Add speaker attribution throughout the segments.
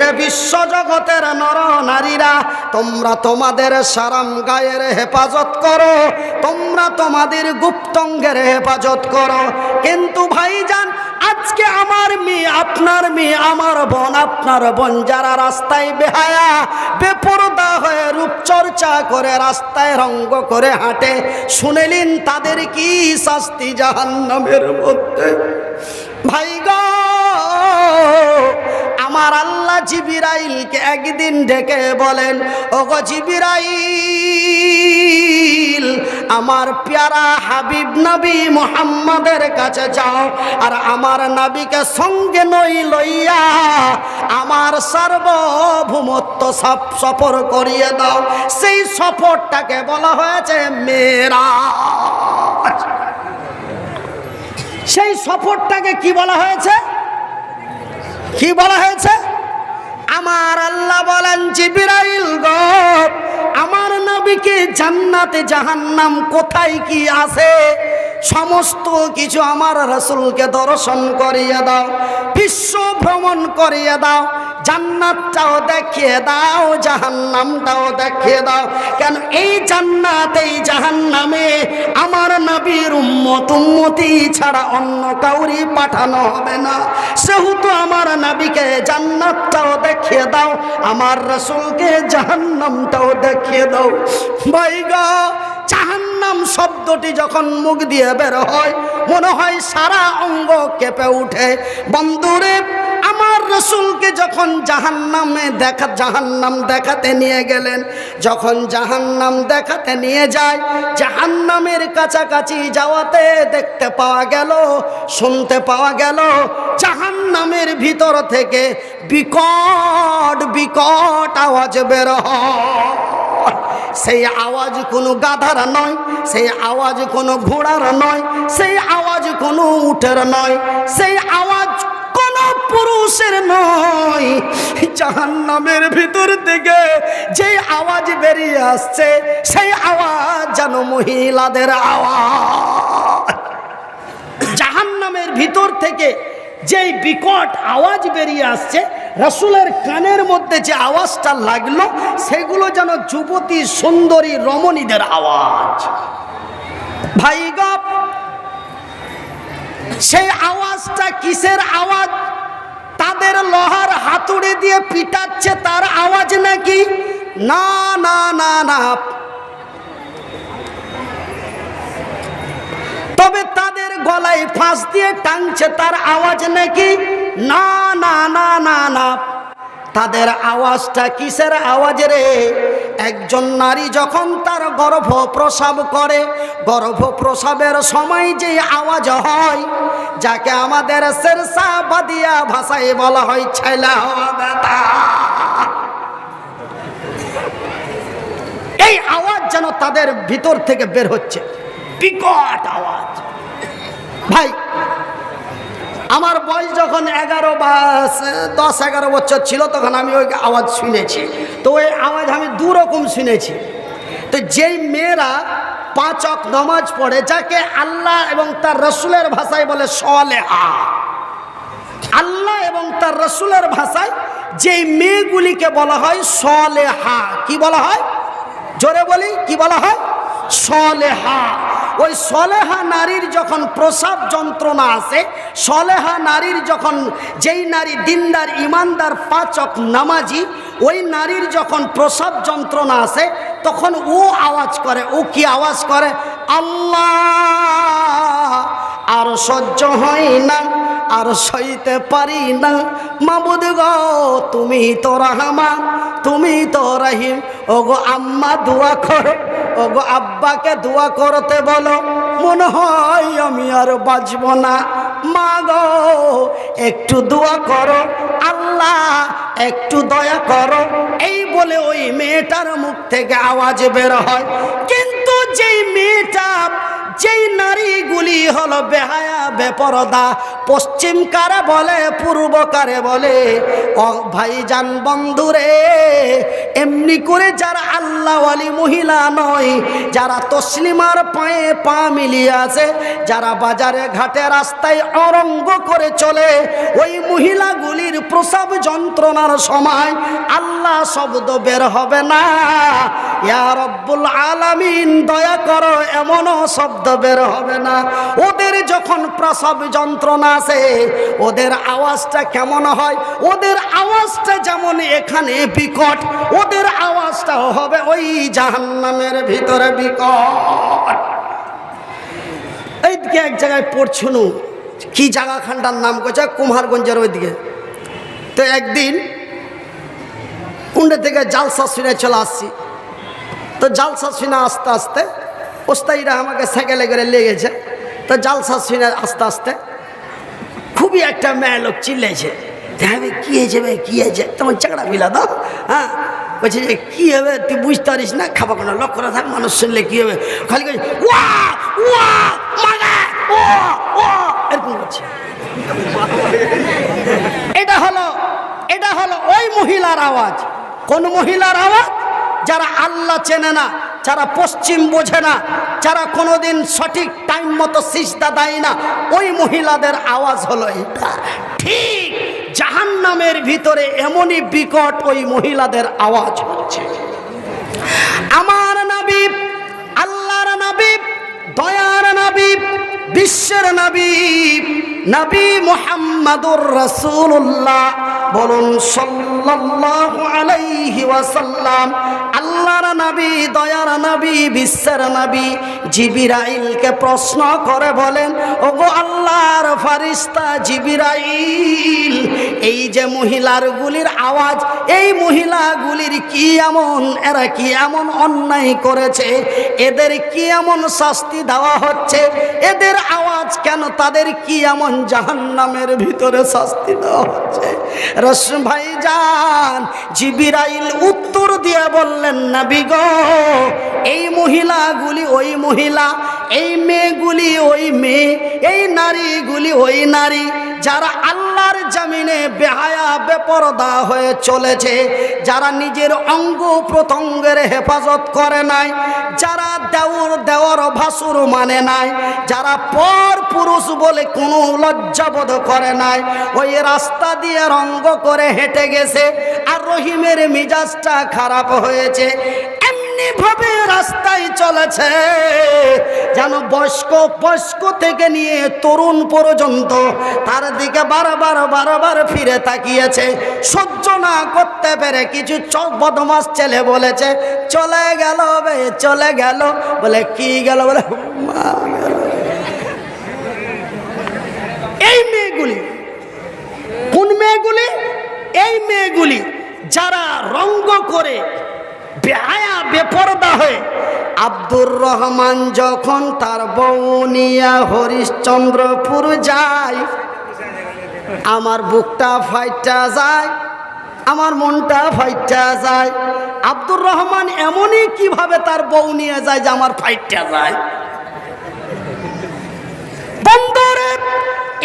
Speaker 1: বিশ্ব জগতের নর নারীরা, তোমরা তোমাদের সারাম গায়ের হেফাজত করো, তোমরা তোমাদের গুপ্তঙ্গের হেফাজত করো। কিন্তু ভাইজান, আজকে আমার মেয়ে, আপনার মেয়ে, আমার বোন, আপনার বোন যারা রাস্তায় বেহায়া, বেপরদা হয়ে রূপচর্চা করে রাস্তায় রঙ্গ করে হাঁটে, শুনেলেন তাদের কি শাস্তি জাহান্নামের মধ্যে? ভাই আমার আল্লাহ জিবিরাইলকে একদিন ডেকে বলেন, ওগো জিবিরাইল, আমার প্যারা হাবিব নবী মোহাম্মদের কাছে যাও, আর আমার নবীকে সঙ্গে নই লইয়া আমার সার্বভৌমত্ব সব সফর করিয়ে দাও। সেই সফরটাকে বলা হয়েছে মেরা সেই সফরটাকে কি বলা হয়েছে? কি বলা হয়েছে? আমার আল্লাহ বলেন, জিবিরাইল গো, আমার নবীকে জান্নাতে জাহান্নাম কোথায় কি আছে? সমস্ত কিছু আমার রসুলকে দর্শন করিয়ে দাও, বিশ্ব ভ্রমণ করিয়ে দাও জান্নাতটাও দেখিয়ে দাও, জাহান্নামটাও দেখিয়ে দাও। কেন এই জান্নাত এই জাহান্নামে আমার নবীর উম্মত উম্মতি ছাড়া অন্য কাউরি পাঠানো হবে না। সেহেতু আমার নবীকে জান্নাতটাও দেখিয়ে দাও, আমার রসুলকে জাহান্নামটাও দেখিয়ে দাও। ভাইগা জাহান্নাম শব্দটি যখন মুখ দিয়ে বের হয়, মনে হয় সারা অঙ্গ কেঁপে উঠে। বন্ধুরে রসুলকে যখন জাহান্নামে দেখা জাহান্নাম দেখাতে নিয়ে গেলেন, যখন জাহান্নাম দেখাতে নিয়ে যায়, জাহান্নামের কাছাকাছি যাওয়াতে দেখতে পাওয়া গেল, শুনতে পাওয়া গেল, জাহান্নামের ভিতর থেকে বিকট বিকট আওয়াজ বের সেই আওয়াজ কোনো গাধার নয়, সেই আওয়াজ কোনো ঘোড়ার নয়, সেই আওয়াজ কোনো উঠের নয়, সেই আওয়াজ পুরুষের নয়, জাহান্নামের ভিতর থেকে যে আওয়াজ বেরিয়ে আসছে, সেই আওয়াজ যেন মহিলাদের আওয়াজ। জাহান্নামের ভিতর থেকে যেই বিকট আওয়াজ বেরিয়ে আসছে, রসুলের কানের মধ্যে যে আওয়াজটা লাগল, সেগুলো যেন যুবতী সুন্দরী রমণীদের আওয়াজ। ভাই সেই আওয়াজটা কিসের আওয়াজ? তাদের লোহার হাতুড়ি দিয়ে পিটাচ্ছে, তার আওয়াজ নাকি? না না না না। তবে তাদের গলায় ফাঁস দিয়ে টানছে, তার আওয়াজ নাকি? না না না না না। তাদের আওয়াজটা কিসের আওয়াজ রে? একজন নারী যখন তার গর্ভ প্রসাব করে গর্ভ প্রসাবের সময় যে আওয়াজ হয়, যাকে আমাদের শেরসা বাদিয়া ভাষায় বলা হয় ছেলা এই আওয়াজ যেন তাদের ভিতর থেকে বের হচ্ছে। বিকট আওয়াজ। ভাই আমার বয়স যখন এগারো বা দশ, এগারো বছর ছিল, তখন আমি ওই আওয়াজ শুনেছি। তো ওই আওয়াজ আমি দু রকম শুনেছি। তো যেই মেয়েরা পাঁচ অক নমাজ পড়ে, যাকে আল্লাহ এবং তার রসুলের ভাষায় বলে সলেহা, আল্লাহ এবং তার রসুলের ভাষায় যেই মেয়েগুলিকে বলা হয় সলেহা, কি বলা হয়? জোরে বলি, কি বলা হয়? সলেহা। ওই সলেহা নারীর যখন প্রসাব যন্ত্রণা আসে সলেহা নারীর যখন যেই নারী দিনদার, ইমানদার, পাচক, নামাজি, ওই নারীর যখন প্রসাব যন্ত্রণা আসে তখন ও আওয়াজ করে, ও কি আওয়াজ করে? আল্লাহ, আর সহ্য হয় না, আর সইতে পারি না। মাবুদ গো, তুমি তো রহমান, তুমি তো রহিম। ও গো আম্মা, দোয়া করো। ও গো আব্বাকে দোয়া করতে বলো, মনে হয় আমি আর বাঁচব না। মা গো, একটু দোয়া করো, আল্লাহ একটু দয়া করো। এই বলে ওই মেয়েটার মুখ থেকে আওয়াজ বের হয়। কিন্তু যেই মেয়েটা, যেই নারীগুলি হলো বেহায়া, বেপরদা, পশ্চিম কারে বলে, পূর্ব কারে বলে ভাইজান বন্ধুরে এমনি করে যারা আল্লাহ আলী মহিলা নয়, যারা তসলিমার পায়ে পা মিলিয়ে আছে, যারা বাজারে ঘাটে রাস্তায় অরঙ্গ করে চলে, ওই মহিলাগুলির প্রসব যন্ত্রণার সময় আল্লাহ শব্দ বের হবে না। ইয়া রব্বুল আলামিন, দয়া করো, এমনও শব্দ বের হবে না। ওদের যখন প্রসব যন্ত্রণা আছে, ওদের আওয়াজটা কেমন হয়? ওদের আওয়াজটা যেমন এখানে বিকট ওদের আওয়াজটাও হবে ওই জাহান্নামের ভিতরে বিকট। এইদিকে এক জায়গায় পড়ছুনু, কি জায়গাখানটার নাম করছে কুমারগঞ্জের ওইদিকে। তো একদিন কুণ্ডে থেকে জালসা শুনে চলে আসছি। তো জালসা শুনে আস্তে আস্তে ওস্তাইরা আমাকে সাইকেলে করে লেগেছে তো জালসা শুনে আস্তে আস্তে খুবই একটা মেয়ে লোক চিল্লেছে হ্যাঁ ভাই, কী হয়েছে ভাই, কী হয়েছে? তোমার চাকরা মিলা দাও হ্যাঁ? বলছে যে, কী হবে? তুই বুঝতে পারিস না? খাবা কোনো? লক্ষ্য না থাক, মানুষ শুনলে কী হবে? খালি কই মাগা ও ও। এরকম করছে এটা হলো এটা হলো ওই মহিলার আওয়াজ। কোন মহিলার আওয়াজ? যারা আল্লাহ চেনে না, যারা পশ্চিম বোঝে না, যারা কোনোদিন সঠিক টাইম মতো সিজদা দেয় না, ওই মহিলাদের আওয়াজ হলো এটা। ঠিক। জাহান্নামের ভিতরে এমনই বিকট ওই মহিলাদের আওয়াজ হচ্ছে। আমার নবী, আল্লাহর নবী, দয়ার নবী, বিশ্বের নবী নবী মোহাম্মদুর রাসূলুল্লাহ বলুন সাল্লাল্লাহু আলাইহি ওয়াসাল্লাম, আল্লাহর নবী, দয়ার নবী, বিশ্বের নবী জিবিরাইলকে প্রশ্ন করে বলেন, ওগো আল্লাহর ফারিস্তা জিবিরাইল এই যে মহিলার গুলির আওয়াজ, এই মহিলাগুলির কি এমন, এরা কি এমন অন্যায় করেছে? এদের কি এমন শাস্তি দেওয়া হচ্ছে? এদের আওয়াজ কেন তাদের কি এমন জাহান্নামের ভিতরে শাস্তি দেওয়া হচ্ছে? রস ভাই যান জিবিরাইল উত্তর দিয়ে বললেন না বিগ এই মহিলাগুলি ওই মহিলা, এই মেয়েগুলি ওই মেয়ে, এই নারীগুলি ওই নারী, যারা আল্লাহর জামিনে বেহায়া, বেপরদা হয়ে চলেছে, যারা নিজের অঙ্গ প্রত্যঙ্গের হেফাজত করে নাই, যারা দেওর দেওয়ার ভাসুর মানে নাই, যারা পর পুরুষ বলে কোনো লজ্জাবোধ করে নাই, ওই রাস্তা দিয়ে রঙ্গ করে হেঁটে গেছে আর রহিমের মিজাজটা খারাপ হয়েছে। এমনি ভাবে রাস্তায় চলেছে। যেন বয়স্ক বয়স্ক থেকে নিয়ে তরুণ পর্যন্ত তার দিকে বারবার বারবার ফিরে তাকিয়েছে। সহ্য না করতে পেরে কিছু বদমাস ছেলে বলেছে, চলে গেল বে, চলে গেল। বলে, কি গেল? বলে এই মেয়েগুলি, এই মেয়েগুলি যারা রঙ্গ করে বেহায়া, বেপরদা হয়ে আব্দুর রহমান যখন তার বৌনিয়া হরিশ্চন্দ্রপুর যায়, আমার বুকটা ফাইটা যায়, আমার মনটা ফাইটা যায়। আব্দুর রহমান এমনই কীভাবে তার বউ নিয়ে যায় যে আমার ফাইটটা যায় বন্দরে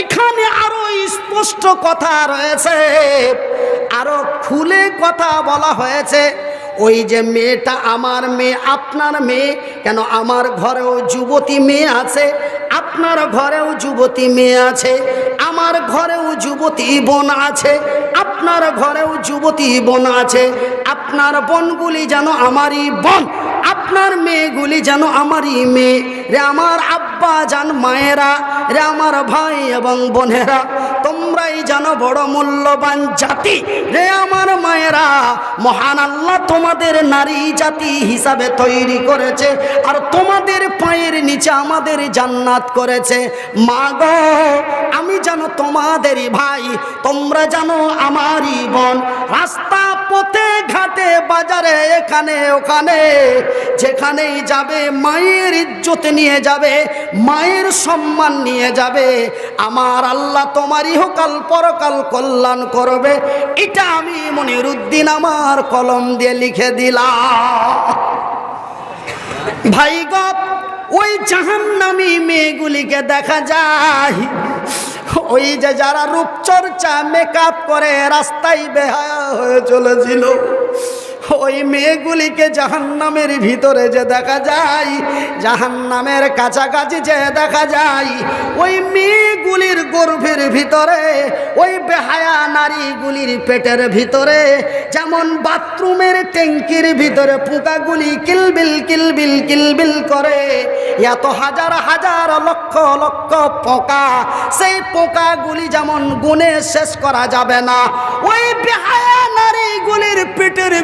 Speaker 1: এখানে আরও স্পষ্ট কথা রয়েছে। আরও খুলে কথা বলা হয়েছে। ওই যে মেয়েটা আমার মেয়ে, আপনার মেয়ে, কেন আমার ঘরেও যুবতী মেয়ে আছে? আপনার ঘরেও যুবতী মেয়ে আছে। আমার ঘরেও যুবতী বোন আছে। আপনার ঘরেও যুবতী বোন আছে। আপনার বোনগুলি যেন আমারই বোন। আপনার মেয়েগুলি যেন আমারই মেয়ে। রে আমার আব্বা যান মায়েরা, রে আমার ভাই এবং বোনেরা, তোমরাই যেন বড় মূল্যবান জাতি। রে আমার মহান আল্লাহ তোমাদের নারী জাতি হিসাবে তৈরি করেছে আর তোমাদের পায়ের নিচে আমাদের জান্নাত করেছে। মা গো, আমি যেন তোমাদেরই ভাই, তোমরা জানো আমারই বোন। রাস্তা, পথে, ঘাটে, বাজারে, এখানে, ওখানে যেখানেই যাবে, মায়ের ইজ্জত নিয়ে যাবে, মায়ের সম্মান নিয়ে যাবে। আমার আল্লাহ তোমারই হোকাল পরকাল কল্যাণ করবে। এটা আমি মনিরুদ্দিন আমার কলম দিয়ে লিখে দিলাম। ভাই গপ ওই জাহান্নামী মেয়েগুলিকে দেখা যায়। ওই যে যারা রূপচর্চা, মেকআপ করে, রাস্তায় বেহায়া হয়ে চলেছিল। ওই মেয়েগুলিকে জাহান্নামের ভিতরে যে দেখা যায়, জাহান্নামের কাছাকাছি যে দেখা যায়, ওই মেয়েগুলির গর্ভের ভিতরে, ওই বেহায়া নারীগুলির পেটের ভিতরে, যেমন বাথরুমের ট্যাঙ্কির ভিতরে পোকাগুলি কিলবিল কিলবিল কিলবিল করে, এত হাজার হাজার লক্ষ লক্ষ পোকা, সেই পোকাগুলি যেমন গুণে শেষ করা যাবে না, ওই বেহায়া নারীগুলির পেটের